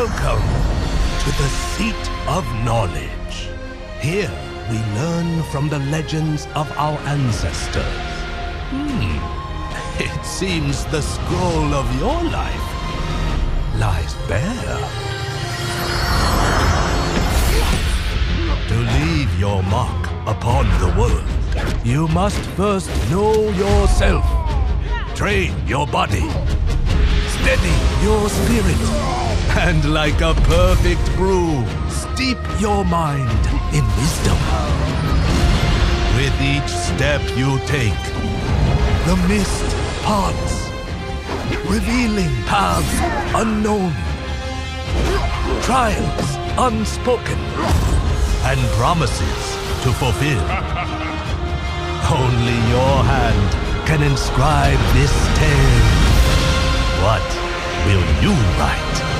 Welcome to the seat of knowledge. Here we learn from the legends of our ancestors. Hmm. It seems the scroll of your life lies bare. To leave your mark upon the world, you must first know yourself. Train your body. Steady your spirit. And like a perfect brew, steep your mind in wisdom. With each step you take, the mist parts, revealing paths unknown, trials unspoken, and promises to fulfill. Only your hand can inscribe this tale. What will you write?